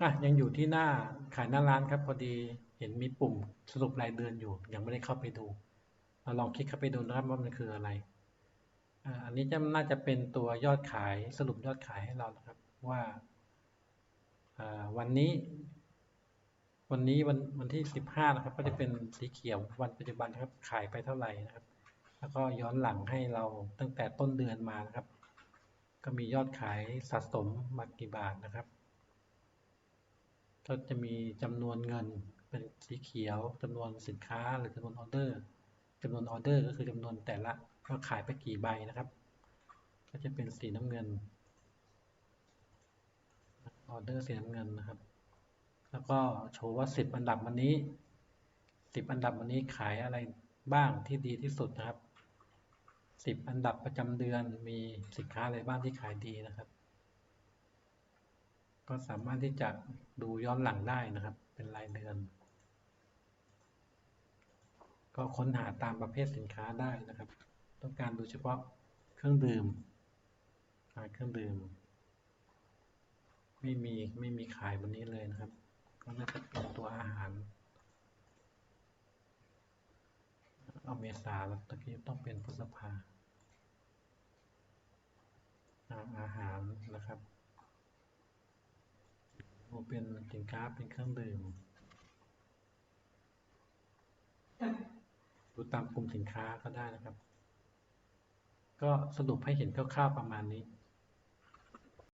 อะยังอยู่ที่หน้าขายหน้าร้านครับพอดีเห็นมีปุ่มสรุปรายเดือนอยู่ ยังไม่ได้เข้าไปดูเราลองคลิกเข้าไปดูนะครับว่ามันคืออะไรอ่าอันนี้จะน่าจะเป็นตัวยอดขายสรุปยอดขายให้เรานะครับว่าอ่าวันนี้ วันนี้วันวันที่สิบห้านะครับ ก็จะเป็นสีเขียววันปัจจุบันครับขายไปเท่าไหร่นะครับ แล้วก็ย้อนหลังให้เราตั้งแต่ต้นเดือนมานะครับ ก็มียอดขายสะสมมากี่บาทนะครับ ก็จะมีจำนวนเงินเป็นสีเขียวจำนวนสินค้าหรือจำนวนออเดอร์จำนวนออเดอร์ก็คือจำนวนแต่ละว่าขายไปกี่ใบนะครับ ก็จะเป็นสีน้ำเงินออเดอร์สีน้ำเงินนะครับ แล้วก็โชว์ว่าสิบอันดับวันนี้สิบอันดับวันนี้ขายอะไรบ้างที่ดีที่สุดนะครับสิบอันดับประจำเดือนมีสินค้าอะไรบ้างที่ขายดีนะครับ ก็สามารถที่จะดูย้อนหลังได้นะครับ เป็นรายเดือน ก็ค้นหาตามประเภทสินค้าได้นะครับ ต้องการดูเฉพาะเครื่องดื่มเครื่องดื่ม ไม่มีไม่มีขายวันนี้เลยนะครับ ก็น่าจะเป็นตัวอาหารเอาเมษาแล้วตะกี้ต้องเป็นพฤษภาอาอาหารนะครับ เป็นสินค้าเป็นเครื่องดื่มดูตามกลุ่มสินค้าก็ได้นะครับ ก็สรุปให้เห็นคร่าวๆประมาณนี้